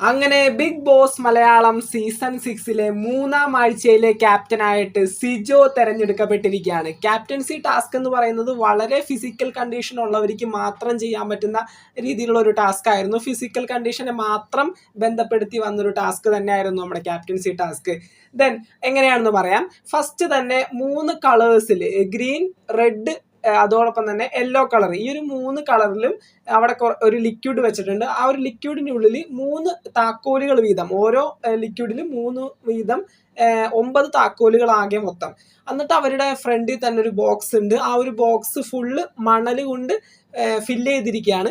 അങ്ങനെ big Boss Malayalam season സിക്സിലെ മൂന്നാം ആഴ്ചയിലെ ക്യാപ്റ്റനായിട്ട് സിജോ തെരഞ്ഞെടുക്കപ്പെട്ടിരിക്കുകയാണ്. ക്യാപ്റ്റൻസി ടാസ്ക് എന്ന് പറയുന്നത് വളരെ ഫിസിക്കൽ കണ്ടീഷൻ ഉള്ളവർക്ക് മാത്രം ചെയ്യാൻ പറ്റുന്ന രീതിയിലുള്ള ഒരു ടാസ്ക് ആയിരുന്നു. ഫിസിക്കൽ കണ്ടീഷനെ മാത്രം ബന്ധപ്പെടുത്തി വന്നൊരു ടാസ്ക് തന്നെയായിരുന്നു നമ്മുടെ ക്യാപ്റ്റൻസി ടാസ്ക്. ദെൻ എങ്ങനെയാണെന്ന് പറയാം. ഫസ്റ്റ് തന്നെ മൂന്ന് കളേഴ്സിൽ ഗ്രീൻ റെഡ് അതോടൊപ്പം തന്നെ യെല്ലോ കളർ ഈ ഒരു മൂന്ന് കളറിലും അവിടെ ഒരു ലിക്വിഡ് വെച്ചിട്ടുണ്ട്. ആ ഒരു ലിക്വിഡിനുള്ളിൽ മൂന്ന് താക്കോലുകൾ വീതം. ഓരോ ലിക്വിഡിലും മൂന്ന് വീതം ഒമ്പത് താക്കോലുകൾ ആകെ മൊത്തം. എന്നിട്ട് അവരുടെ ഫ്രണ്ടിൽ തന്നെ ഒരു ബോക്സ് ഉണ്ട്. ആ ഒരു ബോക്സ് ഫുള്ള് മണൽ കൊണ്ട് ഫില്ല് ചെയ്തിരിക്കുകയാണ്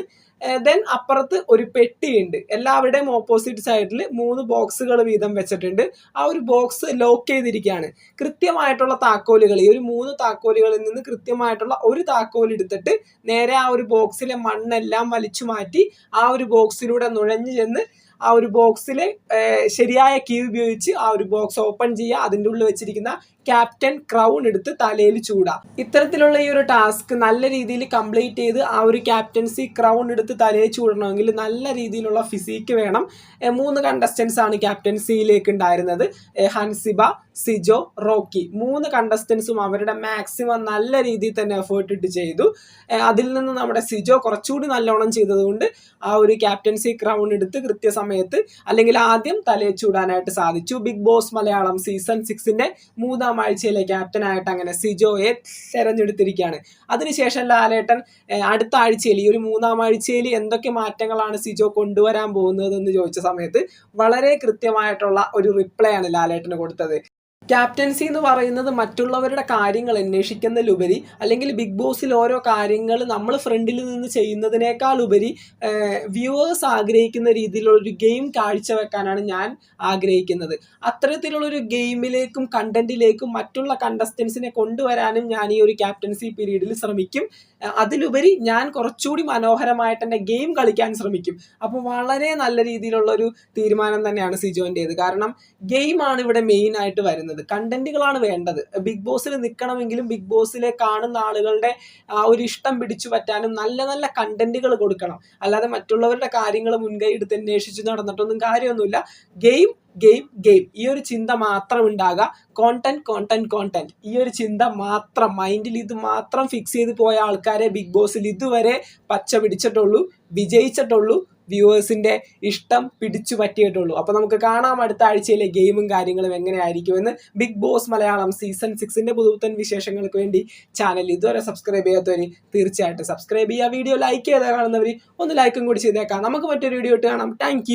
ദെൻ അപ്പുറത്ത് ഒരു പെട്ടിയുണ്ട്. എല്ലാവരുടെയും ഓപ്പോസിറ്റ് സൈഡിൽ മൂന്ന് ബോക്സുകൾ വീതം വെച്ചിട്ടുണ്ട്. ആ ഒരു ബോക്സ് ലോക്ക് ചെയ്തിരിക്കുകയാണ്. കൃത്യമായിട്ടുള്ള താക്കോലുകൾ ഈ ഒരു മൂന്ന് താക്കോലുകളിൽ നിന്ന് കൃത്യമായിട്ടുള്ള ഒരു താക്കോൽ എടുത്തിട്ട് നേരെ ആ ഒരു ബോക്സിലെ മണ്ണെല്ലാം വലിച്ചു മാറ്റി ആ ഒരു ബോക്സിലൂടെ നുഴഞ്ഞു ചെന്ന് ആ ഒരു ബോക്സിലെ ശരിയായ കീ ഉപയോഗിച്ച് ആ ഒരു ബോക്സ് ഓപ്പൺ ചെയ്യുക. അതിന്റെ ഉള്ളിൽ വെച്ചിരിക്കുന്ന ക്യാപ്റ്റൻ ക്രൗൺ എടുത്ത് തലയിൽ ചൂടാ. ഇത്തരത്തിലുള്ള ഈ ഒരു ടാസ്ക് നല്ല രീതിയിൽ കംപ്ലീറ്റ് ചെയ്ത് ആ ഒരു ക്യാപ്റ്റൻസി ക്രൗൺ എടുത്ത് തലയിൽ ചൂടണമെങ്കിൽ നല്ല രീതിയിലുള്ള ഫിസിക്ക് വേണം. മൂന്ന് കണ്ടസ്റ്റൻസ് ആണ് ക്യാപ്റ്റൻസിയിലേക്ക് ഉണ്ടായിരുന്നത്. ഹൻസിബ സിജോ റോക്കി. മൂന്ന് കണ്ടസ്റ്റൻസും അവരുടെ മാക്സിമം നല്ല രീതിയിൽ തന്നെ എഫേർട്ട് ഇട്ട് ചെയ്തു. അതിൽ നിന്ന് നമ്മുടെ സിജോ കുറച്ചുകൂടി നല്ലോണം ചെയ്തതുകൊണ്ട് ആ ഒരു ക്യാപ്റ്റൻസി ക്രൗൺ എടുത്ത് കൃത്യസമയത്ത് അല്ലെങ്കിൽ ആദ്യം തലയിൽ ചൂടാനായിട്ട് സാധിച്ചു. ബിഗ് ബോസ് മലയാളം സീസൺ സിക്സിന്റെ മൂന്നാം ആഴ്ചയിലെ ക്യാപ്റ്റനായിട്ട് അങ്ങനെ സിജോയെ തെരഞ്ഞെടുത്തിരിക്കുകയാണ്. അതിനുശേഷം ലാലേട്ടൻ അടുത്ത ആഴ്ചയിൽ ഈ ഒരു മൂന്നാം ആഴ്ചയിൽ എന്തൊക്കെ മാറ്റങ്ങളാണ് സിജോ കൊണ്ടുവരാൻ പോകുന്നത് എന്ന് ചോദിച്ച സമയത്ത് വളരെ കൃത്യമായിട്ടുള്ള ഒരു റിപ്ലൈ ആണ് ലാലേട്ടന് കൊടുത്തത്. ക്യാപ്റ്റൻസി എന്ന് പറയുന്നത് മറ്റുള്ളവരുടെ കാര്യങ്ങൾ അന്വേഷിക്കുന്നതിലുപരി അല്ലെങ്കിൽ ബിഗ് ബോസിൽ ഓരോ കാര്യങ്ങൾ നമ്മൾ ഫ്രണ്ടിൽ നിന്ന് ചെയ്യുന്നതിനേക്കാൾ ഉപരി വ്യൂവേഴ്സ് ആഗ്രഹിക്കുന്ന രീതിയിലുള്ളൊരു ഗെയിം കാഴ്ചവെക്കാനാണ് ഞാൻ ആഗ്രഹിക്കുന്നത്. അത്തരത്തിലുള്ളൊരു ഗെയിമിലേക്കും കണ്ടന്റിലേക്കും മറ്റുള്ള കണ്ടസ്റ്റൻസിനെ കൊണ്ടുവരാനും ഞാൻ ഈ ഒരു ക്യാപ്റ്റൻസി പീരീഡിൽ ശ്രമിക്കും. അതിലുപരി ഞാൻ കുറച്ചുകൂടി മനോഹരമായിട്ട് എന്റെ ഗെയിം കളിക്കാൻ ശ്രമിക്കും. അപ്പോൾ വളരെ നല്ല രീതിയിലുള്ളൊരു തീരുമാനം തന്നെയാണ് സിജോന്റേത്. കാരണം ഗെയിമാണ് ഇവിടെ മെയിനായിട്ട് വരുന്നത്. കണ്ടന്റുകളാണ് വേണ്ടത്. ബിഗ് ബോസിൽ നിൽക്കണമെങ്കിലും ബിഗ് ബോസിലെ കാണുന്ന ആളുകളുടെ ആ ഒരു ഇഷ്ടം പിടിച്ചു പറ്റാനും നല്ല നല്ല കണ്ടന്റുകൾ കൊടുക്കണം. അല്ലാതെ മറ്റുള്ളവരുടെ കാര്യങ്ങൾ മുൻകൈ എടുത്ത് അന്വേഷിച്ച് നടന്നിട്ടൊന്നും കാര്യമൊന്നുമില്ല. Game game game. ഈ ഒരു ചിന്ത മാത്രം ഉണ്ടാകുക. കോണ്ടന്റ് കോണ്ടന്റ് കോണ്ടന്റ് ഈ ഒരു ചിന്ത മാത്രം മൈൻഡിൽ ഇത് മാത്രം ഫിക്സ് ചെയ്ത് പോയ ആൾക്കാരെ ബിഗ് ബോസിൽ ഇതുവരെ പച്ച പിടിച്ചിട്ടുള്ളൂ വിജയിച്ചിട്ടുള്ളൂ വ്യൂവേഴ്സിന്റെ ഇഷ്ടം പിടിച്ചു പറ്റിയിട്ടുള്ളൂ അപ്പോൾ നമുക്ക് കാണാം അടുത്ത ആഴ്ചയിലെ ഗെയിമും കാര്യങ്ങളും എങ്ങനെയായിരിക്കുമെന്ന് ബിഗ് ബോസ് മലയാളം സീസൺ സിക്സിന്റെ പുതുപുത്തൻ വിശേഷങ്ങൾക്ക് വേണ്ടി ചാനൽ ഇതുവരെ സബ്സ്ക്രൈബ് ചെയ്യാത്തവർ തീർച്ചയായിട്ടും സബ്സ്ക്രൈബ് ചെയ്യുക. വീഡിയോ ലൈക്ക് ചെയ്താൽ കാണുന്നവർ ഒന്ന് ലൈക്കും കൂടി ചെയ്തേക്കാം. നമുക്ക് മറ്റൊരു വീഡിയോ ഇട്ട് കാണാം. താങ്ക്